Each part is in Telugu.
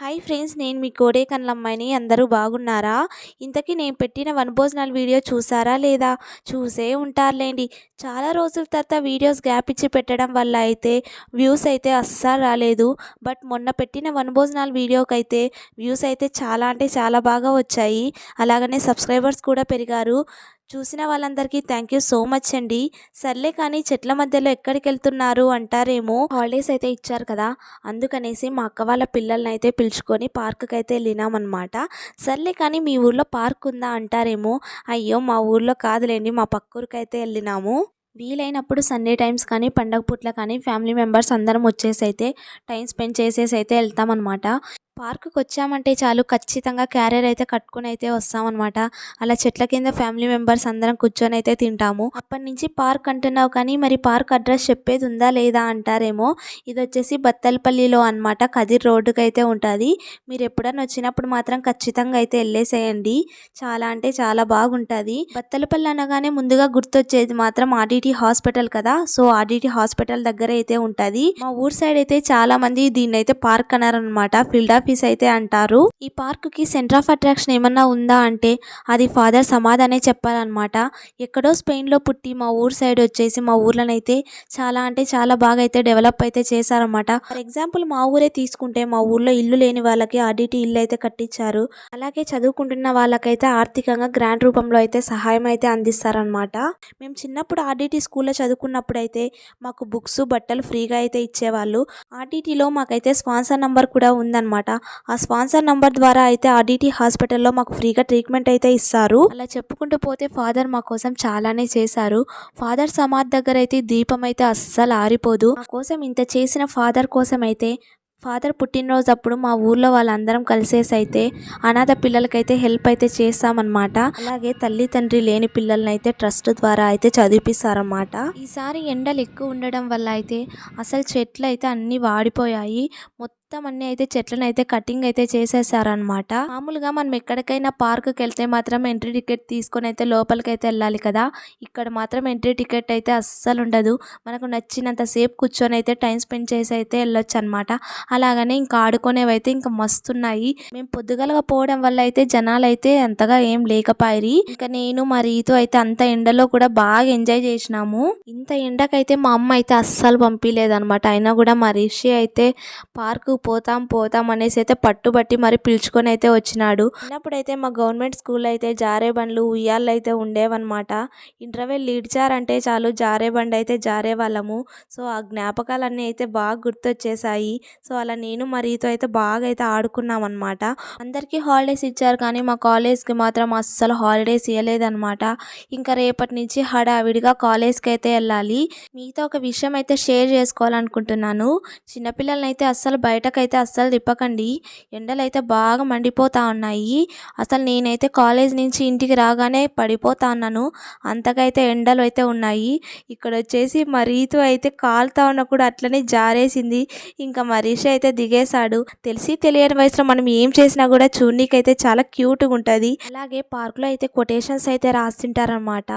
హాయ్ ఫ్రెండ్స్ నేను మీ కోడే కన్నమ్మాయిని. అందరూ బాగున్నారా? ఇంతకీ నేను పెట్టిన వనభోజనాల వీడియో చూసారా లేదా? చూసే ఉంటారులేండి. చాలా రోజుల తర్వాత వీడియోస్ గ్యాప్ ఇచ్చి పెట్టడం వల్ల అయితే వ్యూస్ అయితే అస్సలు రాలేదు. బట్ మొన్న పెట్టిన వనభోజనాల వీడియోకి అయితే వ్యూస్ అయితే చాలా అంటే చాలా బాగా వచ్చాయి. అలాగనే సబ్స్క్రైబర్స్ కూడా పెరిగారు. చూసిన వాళ్ళందరికీ థ్యాంక్ యూ సో మచ్ అండి. సర్లే కానీ చెట్ల మధ్యలో ఎక్కడికి వెళ్తున్నారు అంటారేమో. హాలిడేస్ అయితే ఇచ్చారు కదా. అందుకనేసి మా అక్క వాళ్ళ పిల్లల్ని అయితే పిలుచుకొని పార్క్కి అయితే వెళ్ళినామన్నమాట సర్లే కానీ మీ ఊర్లో పార్క్ ఉందా అంటారేమో. అయ్యో మా ఊర్లో కాదులేండి మా పక్క అయితే వెళ్ళినాము. వీలైనప్పుడు సండే టైమ్స్ కానీ పండగ పూట్ల కానీ ఫ్యామిలీ మెంబర్స్ అందరం వచ్చేసి అయితే టైం స్పెండ్ చేసేసి అయితే వెళ్తామన్నమాట పార్కుకి వచ్చామంటే చాలు ఖచ్చితంగా క్యారియర్ అయితే కట్టుకుని అయితే వస్తామన్నమాట. అలా చెట్ల కింద ఫ్యామిలీ మెంబర్స్ అందరం కూర్చొని అయితే తింటాము. అప్పటి నుంచి పార్క్ అంటున్నావు కానీ మరి పార్క్ అడ్రస్ చెప్పేది ఉందా లేదా అంటారేమో. ఇది వచ్చేసి బత్తలపల్లిలో అనమాట కదిర్ రోడ్డుకి అయితే ఉంటుంది. మీరు ఎప్పుడన్నా వచ్చినప్పుడు మాత్రం ఖచ్చితంగా అయితే వెళ్ళేసేయండి చాలా అంటే చాలా బాగుంటుంది. బత్తలపల్లి అనగానే ముందుగా గుర్తొచ్చేది మాత్రం ఆర్డిటి హాస్పిటల్ కదా. సో ఆర్డిటి హాస్పిటల్ దగ్గర అయితే ఉంటుంది. మా ఊరు సైడ్ అయితే చాలా మంది దీన్ని అయితే పార్క్ అన్నారనమాట ఫీల్డ్ ఆఫీస్ అయితే అంటారు. ఈ పార్క్కి సెంటర్ ఆఫ్ అట్రాక్షన్ ఏమన్నా ఉందా అంటే అది ఫాదర్ సమాధానే చెప్పాలన్నమాట. ఎక్కడో స్పెయిన్లో పుట్టి మా ఊరు సైడ్ వచ్చేసి మా ఊర్లోనైతే చాలా అంటే చాలా బాగా అయితే డెవలప్ అయితే చేశారన్నమాట. ఫర్ ఎగ్జాంపుల్ మా ఊరే తీసుకుంటే మా ఊర్లో ఇల్లు లేని వాళ్ళకి ఆర్డిటి ఇల్లు అయితే కట్టించారు. అలాగే చదువుకుంటున్న వాళ్ళకైతే ఆర్థికంగా గ్రాండ్ రూపంలో అయితే సహాయం అయితే అందిస్తారనమాట మేము చిన్నప్పుడు ఆర్డిటి స్కూల్లో చదువుకున్నప్పుడు అయితే మాకు బుక్స్ బట్టలు ఫ్రీగా అయితే ఇచ్చేవాళ్ళు. ఆర్డిటీలో మాకైతే స్పాన్సర్ నంబర్ కూడా ఉందన్నమాట. ఆ స్పాన్సర్ నంబర్ ద్వారా అయితే ఆడిటి హాస్పిటల్లో మాకు ఫ్రీగా ట్రీట్మెంట్ అయితే ఇస్తారు. అలా చెప్పుకుంటూ పోతే ఫాదర్ మా కోసం చాలానే చేశారు. ఫాదర్ సమాధి దగ్గర అయితే దీపం అయితే అస్సలు ఆరిపోదు. మా కోసం ఇంత చేసిన ఫాదర్ కోసం అయితే ఫాదర్ పుట్టినరోజు అప్పుడు మా ఊర్లో వాళ్ళందరం కలిసేసి అయితే అనాథ పిల్లలకైతే హెల్ప్ అయితే చేస్తామన్నమాట. అలాగే తల్లి తండ్రి లేని పిల్లల్ని అయితే ట్రస్ట్ ద్వారా అయితే చదివిపిస్తారన్నమాట. ఈసారి ఎండలు ఎక్కువ ఉండడం వల్ల అయితే అసలు చెట్లు అయితే అన్నీ వాడిపోయాయి. మొత్తం మొత్తం అన్నీ అయితే చెట్లను అయితే కటింగ్ అయితే చేసేసారనమాట మామూలుగా మనం ఎక్కడికైనా పార్క్కి వెళ్తే మాత్రం ఎంట్రీ టికెట్ తీసుకొని అయితే లోపలికి అయితే వెళ్ళాలి కదా. ఇక్కడ మాత్రం ఎంట్రీ టికెట్ అయితే అస్సలు ఉండదు. మనకు నచ్చినంత సేపు కూర్చొని అయితే టైం స్పెండ్ చేసి అయితే వెళ్ళొచ్చు అనమాట అలాగనే ఇంకా ఆడుకునేవి అయితే ఇంకా మస్తున్నాయి. మేము పొద్దుగలగా పోవడం వల్ల అయితే జనాలు అయితే అంతగా ఏం లేకపోయి ఇంకా నేను మా రీతు అయితే అంత ఎండలో కూడా బాగా ఎంజాయ్ చేసినాము. ఇంత ఎండకైతే మా అమ్మ అయితే అస్సలు పంపించలేదన్నమాట. అయినా కూడా మా రిషి అయితే పార్కు పోతాం పోతాం అనేసి అయితే పట్టుబట్టి మరి పిలుచుకొని అయితే వచ్చినాడు. చిన్నప్పుడైతే మా గవర్నమెంట్ స్కూల్ అయితే జారే బండ్లు ఉయ్యాళ్ళు అయితే ఉండేవన్నమాట. ఇంటర్వెల్ లీడ్చారంటే చాలు జారే బండి అయితే జారే వాళ్ళము సో ఆ జ్ఞాపకాలన్నీ అయితే బాగా గుర్తొచ్చేసాయి సో అలా నేను మరీతో అయితే బాగా అయితే ఆడుకున్నాం అనమాట అందరికీ హాలిడేస్ ఇచ్చారు కానీ మా కాలేజ్కి మాత్రం అస్సలు హాలిడేస్ ఇవ్వలేదన్నమాట ఇంకా రేపటి నుంచి హడావిడిగా కాలేజ్కి అయితే వెళ్ళాలి. మీతో ఒక విషయం అయితే షేర్ చేసుకోవాలనుకుంటున్నాను. చిన్నపిల్లల్ని అయితే అస్సలు ఎండకైతే అస్సలు తిప్పకండి. ఎండలు అయితే బాగా మండిపోతూ ఉన్నాయి. అసలు నేనైతే కాలేజ్ నుంచి ఇంటికి రాగానే పడిపోతా ఉన్నాను అంతకైతే ఎండలు అయితే ఉన్నాయి. ఇక్కడ వచ్చేసి మరీతో అయితే కాలుతా ఉన్న కూడా అట్లనే జారేసింది. ఇంకా మరీష అయితే దిగేశాడు. తెలిసి తెలియని వయసులో మనం ఏం చేసినా కూడా చూడనీకైతే చాలా క్యూట్గా ఉంటుంది. అలాగే పార్క్లో అయితే కొటేషన్స్ అయితే రాస్తుంటారనమాట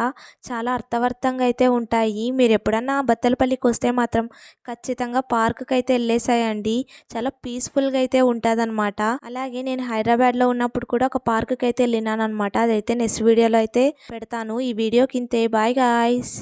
చాలా అర్థవర్తంగా అయితే ఉంటాయి. మీరు ఎప్పుడన్నా బత్తలపల్లికి వస్తే మాత్రం ఖచ్చితంగా పార్క్కి అయితే వెళ్ళేసాయండి. చాలా చాలా పీస్ఫుల్గా అయితే ఉంటుందన్నమాట. అలాగే నేను హైదరాబాద్లో ఉన్నప్పుడు కూడా ఒక పార్క్కి అయితే వెళ్ళినాను అనమాట అదైతే నెక్స్ట్ వీడియోలో అయితే పెడతాను. ఈ వీడియో కింద బాయ్ గాయస్.